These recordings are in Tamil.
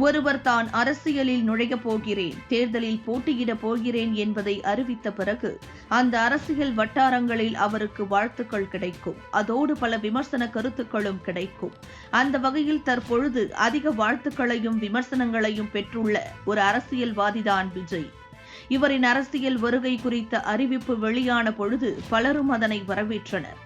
ஒருவர் தான் அரசியலில் நுழையப் போகிறேன் தேர்தலில் போட்டியிடப் போகிறேன் என்பதை அறிவித்த பிறகு அந்த அரசியல் வட்டாரங்களில் அவருக்கு வாழ்த்துக்கள் கிடைக்கும். அதோடு பல விமர்சன கருத்துக்களும் கிடைக்கும். அந்த வகையில் தற்பொழுது அதிக வாழ்த்துக்களையும் விமர்சனங்களையும் பெற்றுள்ள ஒரு அரசியல்வாதிதான் விஜய். இவரின் அரசியல் வருகை குறித்த அறிவிப்பு வெளியான பொழுது பலரும் அதனை வரவேற்றனர்.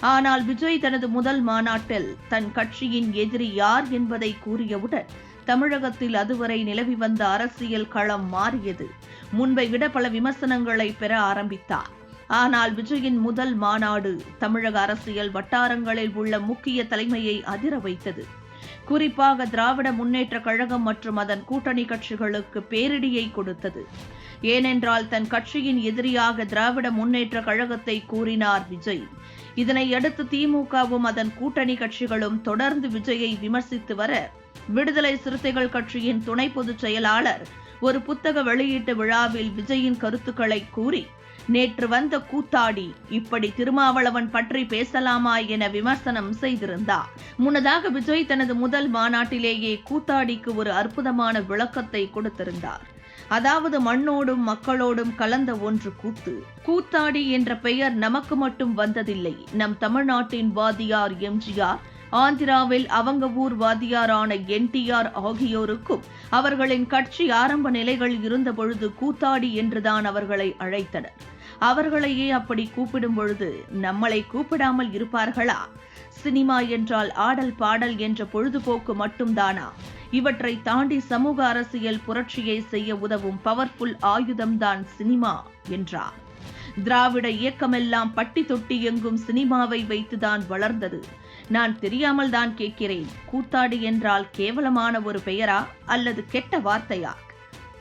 ஆனால் விஜய் தனது முதல் மாநாட்டில் தன் கட்சியின் எதிரி யார் என்பதை கூறியவுடன் தமிழகத்தில் அதுவரை நிலவி வந்த அரசியல் களம் மாறியது. முன்பை விட பல விமர்சனங்களை பெற ஆரம்பித்தார். ஆனால் விஜயின் முதல் மாநாடு தமிழக அரசியல் வட்டாரங்களில் உள்ள முக்கிய தலைமையை அதிர வைத்தது. குறிப்பாக திராவிட முன்னேற்ற கழகம் மற்றும் அதன் கூட்டணி கட்சிகளுக்கு பேரிடியை கொடுத்தது. ஏனென்றால் தன் கட்சியின் எதிரியாக திராவிட முன்னேற்ற கழகத்தை கூறினார் விஜய். இதனை அடுத்து திமுகவும் அதன் கூட்டணி கட்சிகளும் தொடர்ந்து விஜயை விமர்சித்து வர விடுதலை சிறுத்தைகள் கட்சியின் துணை பொதுச் செயலாளர் ஒரு புத்தக வெளியீட்டு விழாவில் விஜயின் கருத்துக்களை கூறி நேற்று வந்த கூத்தாடி இப்படி திருமாவளவன் பற்றி பேசலாமா என விமர்சனம் செய்திருந்தார். முன்னதாக விஜய் தனது முதல் மாநாட்டிலேயே கூத்தாடிக்கு ஒரு அற்புதமான விளக்கத்தை கொடுத்திருந்தார். அதாவது மண்ணோடும் மக்களோடும் கலந்த ஒன்று கூத்து. கூத்தாடி என்ற பெயர் நமக்கு மட்டும் வந்ததில்லை. நம் தமிழ்நாட்டின் வாதியார் எம்ஜிஆர் ஆந்திராவில் அவங்க ஊர் வாதியாரான என்டிஆர் ஆகியோருக்கும் அவர்களின் கட்சி ஆரம்ப நிலைகள் இருந்தபொழுது கூத்தாடி என்றுதான் அவர்களை அழைத்தனர். அவர்களையே அப்படி கூப்பிடும் பொழுது நம்மளை கூப்பிடாமல் இருப்பார்களா? சினிமா என்றால் ஆடல் பாடல் என்ற பொழுதுபோக்கு மட்டும்தானா? இவற்றை தாண்டி சமூக அரசியல் புரட்சியை செய்ய உதவும் பவர்ஃபுல் ஆயுதம்தான் சினிமா என்றார். திராவிட இயக்கமெல்லாம் பட்டி தொட்டி எங்கும் சினிமாவை வைத்துதான் வளர்ந்தது. நான் தெரியாமல் தான் கேட்கிறேன் கூத்தாடி என்றால் கேவலமான ஒரு பெயரா அல்லது கெட்ட வார்த்தையா?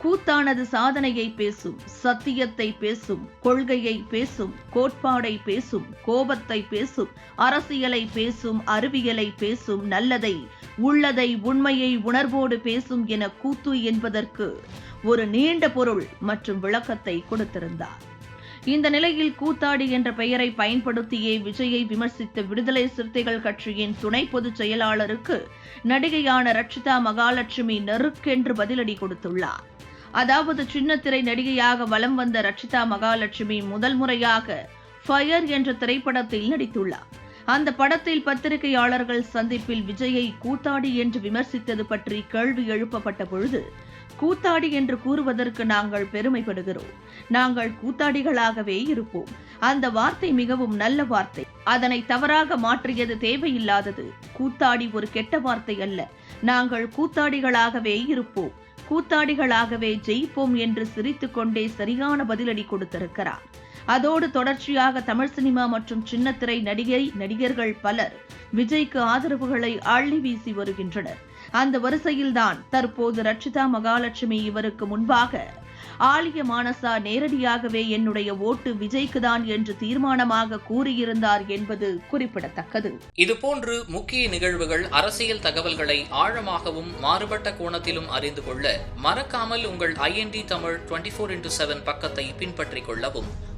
கூத்தானது சாதனையை பேசும் சத்தியத்தை பேசும் கொள்கையை பேசும் கோட்பாடை பேசும் கோபத்தை பேசும் அரசியலை பேசும் அறிவியலை பேசும் நல்லதை உள்ளதை உண்மையை உணர்வோடு பேசும் என கூத்து என்பதற்கு ஒரு நீண்ட பொருள் மற்றும் விளக்கத்தை கொடுத்திருந்தார். இந்த நிலையில் கூத்தாடி என்ற பெயரை பயன்படுத்தியே விஜயை விமர்சித்த விடுதலை சிறுத்தைகள் கட்சியின் துணை பொதுச் செயலாளருக்கு நடிகையான ரட்சிதா மகாலட்சுமி நெருக்கென்று பதிலடி கொடுத்துள்ளார். அதாவது சின்னத்திரை நடிகையாக வலம் வந்த ரட்சிதா மகாலட்சுமி முதல் முறையாக ஃபயர் என்ற திரைப்படத்தில் நடித்துள்ளார். அந்த படத்தில் பத்திரிகையாளர்கள் சந்திப்பில் விஜயை கூத்தாடி என்று விமர்சித்தது பற்றி கேள்வி எழுப்பப்பட்ட பொழுது கூத்தாடி என்று கூறுவதற்கு நாங்கள் பெருமைப்படுகிறோம். நாங்கள் கூத்தாடிகளாகவே இருப்போம். அந்த வார்த்தை மிகவும் நல்ல வார்த்தை. அதனை தவறாக மாற்றியது தேவையில்லாதது. கூத்தாடி ஒரு கெட்ட வார்த்தை அல்ல. நாங்கள் கூத்தாடிகளாகவே இருப்போம். கூத்தாடிகளாகவே ஜெயிப்போம் என்று சிரித்துக்கொண்டே சரியான பதிலடி கொடுத்திருக்கிறார். அதோடு தொடர்ச்சியாக தமிழ் சினிமா மற்றும் சின்னத்திரை நடிகை நடிகர்கள் பலர் விஜய்க்கு ஆதரவுகளை அள்ளி வீசி வருகின்றனர். அந்த வரிசையில்தான் தற்போது ரட்சிதா மகாலட்சுமி இவருக்கு முன்பாக ஆலிய மானசா நேரடியாகவே என்னுடைய ஓட்டு விஜய்க்கு தான் என்று தீர்மானமாக கூறியிருந்தார் என்பது குறிப்பிடத்தக்கது. இதுபோன்று முக்கிய நிகழ்வுகள் அரசியல் தகவல்களை ஆழமாகவும் மாறுபட்ட கோணத்திலும் அறிந்து கொள்ள மறக்காமல் உங்கள் IND Tamil twenty four into seven பக்கத்தை பின்பற்றிக் கொள்ளவும்.